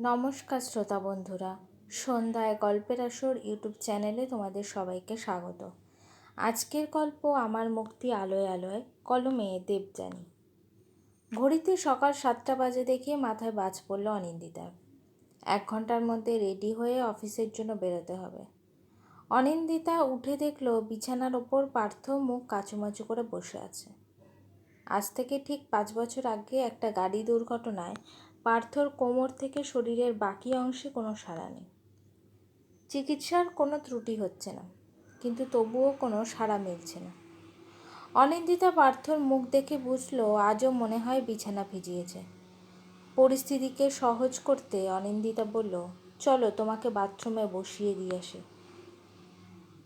নমস্কার শ্রোতা বন্ধুরা, সন্ধ্যায় গল্পের আসর ইউটিউব চ্যানেলে তোমাদের সবাইকে স্বাগত। আজকের গল্প আমার মুক্তি আলোয় আলোয়, কলমে দেবযানী ঘড়িতে সকাল সাতটা বাজে দেখে মাথায় বাজ পড়ল অনিন্দিতার এক ঘণ্টার মধ্যে রেডি হয়ে অফিসের জন্য বেরোতে হবে। অনিন্দিতা উঠে দেখল বিছানার ওপর পার্থ মুখ কাচুমাচু করে বসে আছে। আজ থেকে ঠিক পাঁচ বছর আগে একটা গাড়ি দুর্ঘটনায় পার্থর কোমর থেকে শরীরের বাকি অংশে কোনো সাড়া নেই। চিকিৎসার কোনো ত্রুটি হচ্ছে না, কিন্তু তবুও কোনো সাড়া মিলছে না। অনিন্দিতা পার্থর মুখ দেখে বুঝলো, আজও মনে হয় বিছানা ভিজিয়েছে। পরিস্থিতিকে সহজ করতে অনিন্দিতা বলল, চলো, তোমাকে বাথরুমে বসিয়ে দিয়ে আসি।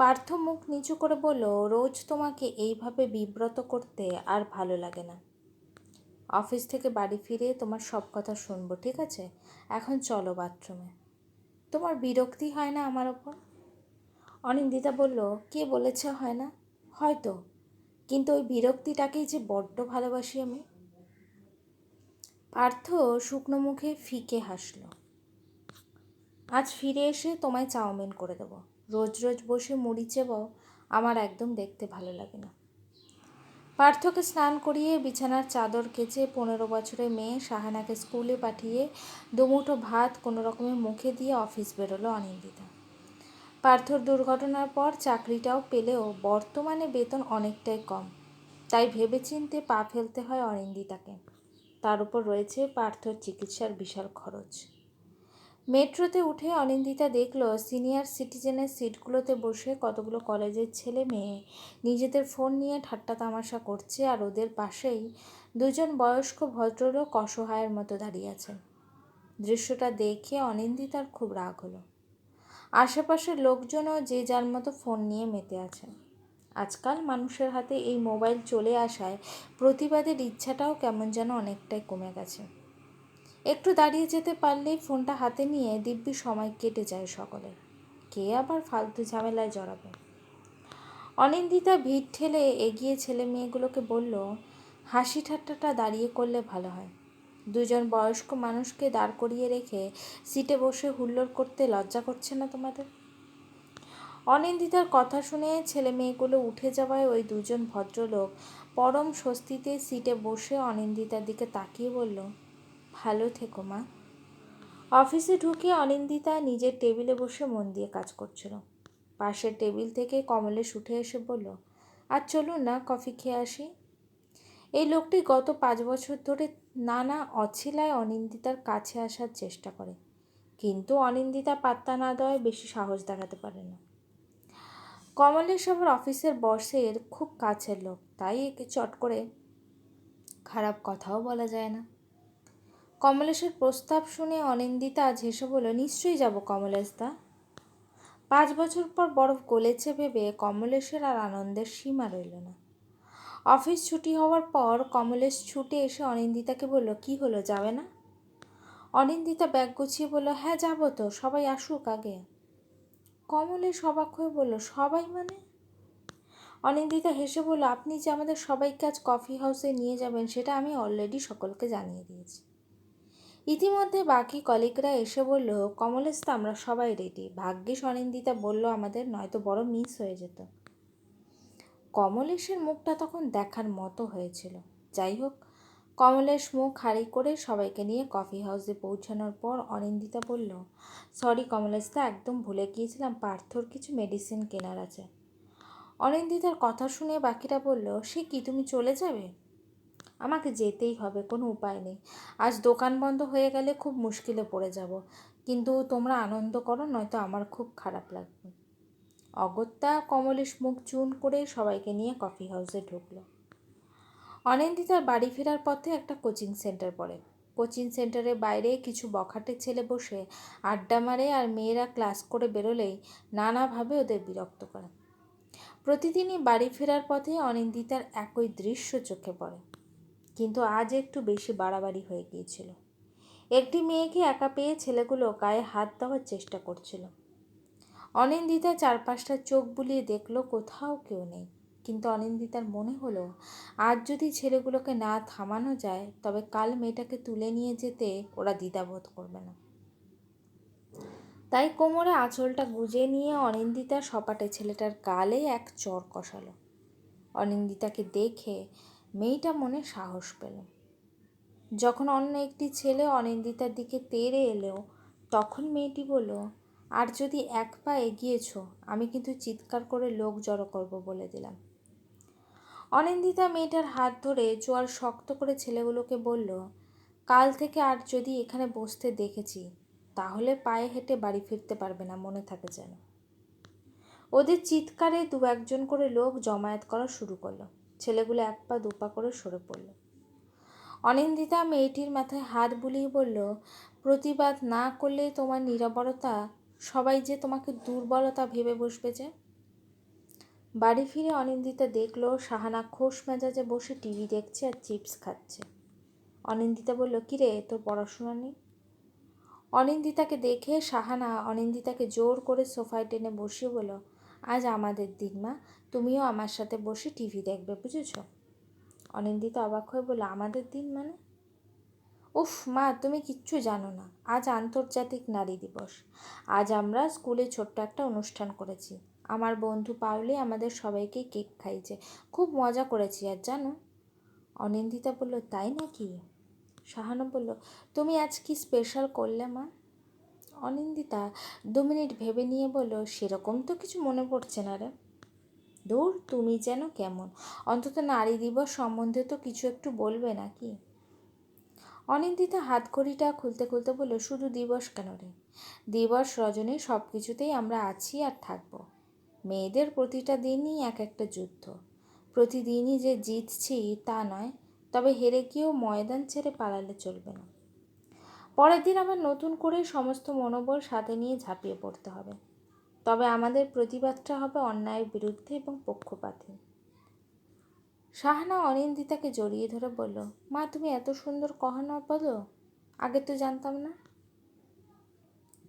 পার্থ মুখ নিচু করে বলল, রোজ তোমাকে এইভাবে বিব্রত করতে আর ভালো লাগে না। অফিস থেকে বাড়ি ফিরে তোমার সব কথা শুনব, ঠিক আছে? এখন চলো বাথরুমে তোমার বিরক্তি হয় না আমার ওপর? অনিন্দিতা বলল, কে বলেছে হয় না? হয়তো। কিন্তু ওই বিরক্তিটাকেই যে বড্ড ভালোবাসি আমি। পার্থ শুকনো মুখে ফিকে হাসলো। আজ ফিরে এসে তোমায় চাউমিন করে দেবো। রোজ রোজ বসে মুড়ি চেবাও আমার একদম দেখতে ভালো লাগে না। পার্থকে স্নান করিয়ে বিছানার চাদর কেচে পনেরো বছরের মেয়ে শাহানাকে স্কুলে পাঠিয়ে দুমুঠো ভাত কোনো রকমের মুখে দিয়ে অফিস বেরোলো অনিন্দিতা। পার্থর দুর্ঘটনার পর চাকরিটাও পেলেও বর্তমানে বেতন অনেকটাই কম। তাই ভেবেচিন্তে পা ফেলতে হয় অনিন্দিতাকে। তার উপর রয়েছে পার্থর চিকিৎসার বিশাল খরচ। মেট্রোতে উঠে অনিন্দিতা দেখল সিনিয়র সিটিজেনের সিটগুলোতে বসে কতগুলো কলেজের ছেলে মেয়ে। নিজেদের ফোন নিয়ে ঠাট্টা তামাশা করছে আর ওদের পাশেই দুজন বয়স্ক ভদ্রলোক অসহায়ের মতো দাঁড়িয়ে আছেন। দৃশ্যটা দেখে অনিন্দিতার খুব রাগ হলো। আশেপাশের লোকজনও যে যার মতো ফোন নিয়ে মেতে আছে আজকাল মানুষের হাতে এই মোবাইল চলে আসায় প্রতিবাদের ইচ্ছাটাও কেমন যেন অনেকটাই কমে গেছে। একটু দাঁড়িয়ে যেতে পারলেই ফোনটা হাতে নিয়ে দিব্যি সময় কেটে যায় সকলের। কে আবার ফালতু ঝামেলায় জড়াবে? অনিন্দিতা ভিড় ঠেলে এগিয়ে ছেলে মেয়েগুলোকে বলল, হাসি ঠাট্টাটা দাঁড়িয়ে করলে ভালো হয়। দুজন বয়স্ক মানুষকে দাঁড় করিয়ে রেখে সিটে বসে হুল্লোড় করতে লজ্জা করছে না তোমাদের? অনিন্দিতার কথা শুনে ছেলে মেয়েগুলো উঠে যাওয়ায় ওই দুজন ভদ্রলোক পরম স্বস্তিতে সিটে বসে অনিন্দিতার দিকে তাকিয়ে বলল ভালো থেকো, মা। অফিসে ঢুকে অনিন্দিতা নিজের টেবিলে বসে মন দিয়ে কাজ করছিল। পাশের টেবিল থেকে কমলেশ উঠে এসে বলল, আর চলুন না, কফি খেয়ে আসি। এই লোকটি গত পাঁচ বছর ধরে নানা অছিলায় অনিন্দিতার কাছে আসার চেষ্টা করে। কিন্তু অনিন্দিতা পাত্তা না দেওয়ায় বেশি সাহস দেখাতে পারে না। কমলেশ আবার অফিসের বসের খুব কাছের লোক, তাই একে চট করে খারাপ কথাও বলা যায় না। কমলেশের প্রস্তাব শুনে অনিন্দিতা আজ হেসে বলল, নিশ্চয়ই যাব কমলেশদা পাঁচ বছর পর বরফ গলেছে ভেবে কমলেশের আর আনন্দের সীমা রইল না। অফিস ছুটি হওয়ার পর কমলেশ ছুটে এসে অনিন্দিতাকে বলল, কি হলো, যাবে না? অনিন্দিতা ব্যাগ গুছিয়ে বলল হ্যাঁ যাব তো, সবাই আসুক আগে। কমলেশ অবাক হয়ে বলল, সবাই মানে? অনিন্দিতা হেসে বলল, আপনি যে আমাদের সবাইকে আজ কফি হাউসে নিয়ে যাবেন, সেটা আমি অলরেডি সকলকে জানিয়ে দিয়েছি। ইতিমধ্যে বাকি কলিগরা এসে বলল, কমলেশ তো আমরা সবাই রেডি ভাগ্যিস অনিন্দিতা বলল, আমাদের নয়তো বড় মিস হয়ে যেত। কমলেশের মুখটা তখন দেখার মতো হয়েছিল। যাই হোক, কমলেশ মুখ হাড়ি করে সবাইকে নিয়ে কফি হাউসে পৌঁছানোর পর অনিন্দিতা বলল সরি কমলেশদা একদম ভুলে গিয়েছিলাম, পার্থর কিছু মেডিসিন কেনার আছে। অনিন্দিতার কথা শুনে বাকিরা বলল, সে কি, তুমি চলে যাবে? আমাকে যেতেই হবে, কোনো উপায় নেই। আজ দোকান বন্ধ হয়ে গেলে খুব মুশকিলে পড়ে যাব। কিন্তু তোমরা আনন্দ করো, নয়তো আমার খুব খারাপ লাগবে। অগত্যা কমলেশ মুখ চুন করে সবাইকে নিয়ে কফি হাউসে ঢুকলো। অনিন্দিতার বাড়ি ফেরার পথে একটা কোচিং সেন্টার পড়ে। কোচিং সেন্টারের বাইরে কিছু বখাটে ছেলে বসে আড্ডা মারে আর মেয়েরা ক্লাস করে বেরোলেই নানাভাবে ওদের বিরক্ত করে। প্রতিদিনই বাড়ি ফেরার পথে অনিন্দিতার একই দৃশ্য চোখে পড়ে। কিন্তু আজ একটু বেশি বাড়াবাড়ি হয়ে গিয়েছিল। একটি মেয়েকে একা পেয়ে ছেলেগুলো গায়ে হাত দেওয়ার চেষ্টা করছিল। অনিন্দিতা চারপাশটা চোখ বুলিয়ে দেখল, কোথাও কেউ নেই। কিন্তু অনিন্দিতার মনে হলো, আজ যদি ছেলেগুলোকে না থামানো যায়, তবে কাল মেয়েটাকে তুলে নিয়ে যেতে ওরা দ্বিধাবোধ করবে না। তাই কোমরে আঁচলটা গুজে নিয়ে অনিন্দিতা সপাটে ছেলেটার গালে এক চর কষালো। অনিন্দিতাকে দেখে মেয়েটা মনে সাহস পেল। যখন অন্য একটি ছেলে অনিন্দিতার দিকে তেড়ে এলেও, তখন মেয়েটি বলল, আর যদি এক পা এগিয়েছ, আমি কিন্তু চিৎকার করে লোক জড়ো করব বলে দিলাম। অনিন্দিতা মেয়েটার হাত ধরে চোয়াল শক্ত করে ছেলেগুলোকে বলল, কাল থেকে আর যদি এখানে বসতে দেখেছি, তাহলে পায়ে হেঁটে বাড়ি ফিরতে পারবে না, মনে থাকে যেন। ওদের চিৎকারে দু একজন করে লোক জমায়েত করা শুরু করল। ছেলেগুলো এক পা দুপা করে সরে পড়ল। অনিন্দিতা মেয়েটির মাথায় হাত বুলিয়ে বলল, প্রতিবাদ না করলে তোমার নিরাবরতা, সবাই যে তোমাকে দুর্বলতা ভেবে বসবে যে? বাড়ি ফিরে অনিন্দিতা দেখল সাহানা খোশ মেজাজে বসে টিভি দেখছে আর চিপস খাচ্ছে। অনিন্দিতা বলল, কিরে, তোর পড়াশোনা নেই? অনিন্দিতাকে দেখে সাহানা অনিন্দিতাকে জোর করে সোফায় টেনে বসিয়ে বলল আজ আমাদের দিন, মা। তুমিও আমার সাথে বসে টিভি দেখবে, বুঝেছ? অনিন্দিতা অবাক হয়ে বলল, আমাদের দিন মানে? উফ, মা, তুমি কিচ্ছু জানো না। আজ আন্তর্জাতিক নারী দিবস। আজ আমরা স্কুলে ছোট্ট একটা অনুষ্ঠান করেছি। আমার বন্ধু পাউলি আমাদের সবাইকে কেক খাইয়েছে। খুব মজা করেছি আর জানো? অনিন্দিতা বলল, তাই নাকি? শাহানা বলল, তুমি আজ কি স্পেশাল করলে, মা? অনিন্দিতা দু মিনিট ভেবে নিয়ে বলল, সেরকম তো কিছু মনে পড়ছে না রে। দূর, তুমি যেন কেমন? অন্তত নারী দিবস সম্বন্ধে তো কিছু একটু বলবে নাকি? অনিন্দিতা হাত ঘড়িটা খুলতে খুলতে বলল, শুধু দিবস কেন রে? দিবস, রজনী সব কিছুতেই আমরা আছি আর থাকব। মেয়েদের প্রতিটা দিনই এক একটা যুদ্ধ। প্রতিদিনই যে জিতছি তা নয়, তবে হেরে গিয়েও ময়দান ছেড়ে পালালে চলবে না। পরের দিন আবার নতুন করে সমস্ত মনোবল সাথে নিয়ে ঝাঁপিয়ে পড়তে হবে। তবে আমাদের প্রতিবাদটা হবে অন্যায়ের বিরুদ্ধে এবং পক্ষপাতহীন শাহানা অনিন্দিতাকে জড়িয়ে ধরে বলল, মা, তুমি এত সুন্দর কহানো বলো? আগে তো জানতাম না।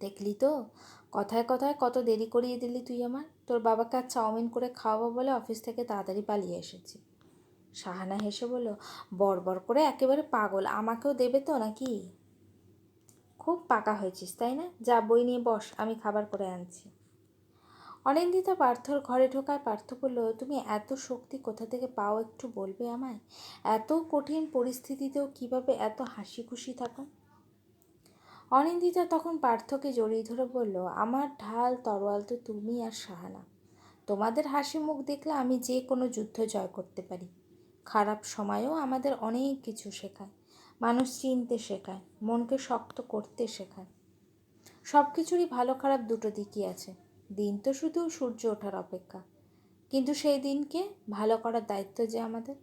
দেখলি তো, কথায় কথায় কত দেরি করিয়ে দিলি তুই আমার তোর বাবাকে আর চাউমিন করে খাওয়াবো বলে অফিস থেকে তাড়াতাড়ি পালিয়ে এসেছি। শাহানা হেসে বলল বড় করে একেবারে পাগল। আমাকেও দেবে তো নাকি? খুব পাকা হয়েছিস, তাই না? যা বই নিয়ে বস, আমি খাবার করে আনছি। অনিন্দিতা পার্থর ঘরে ঢোকায় পার্থ বলল, তুমি এত শক্তি কোথা থেকে পাও একটু বলবে আমায়? এত কঠিন পরিস্থিতিতেও কীভাবে এত হাসি খুশি থাকো? অনিন্দিতা তখন পার্থকে জড়িয়ে ধরে বলল, আমার ঢাল, তরোয়াল তো তুমি আর সাহানা। তোমাদের হাসি মুখ দেখলে আমি যে কোনো যুদ্ধ জয় করতে পারি। খারাপ সময়ও আমাদের অনেক কিছু শেখায়। মানুষ চিনতে শেখায়, মনকে শক্ত করতে শেখায়। সব কিছুরই ভালো খারাপ দুটো দিকই আছে। দিন তো শুধু সূর্য ওঠার অপেক্ষা। কিন্তু সেই দিনকে ভালো করার দায়িত্ব যে আমাদের?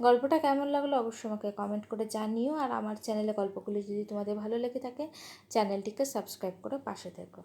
গল্পটা কেমন লাগল অবশ্যই আমাকে কমেন্ট করে জানিও। আর আমার চ্যানেলে গল্পগুলি যদি তোমাদের ভালো লেগে থাকে চ্যানেলটিকে সাবস্ক্রাইব করে পাশে থেকো।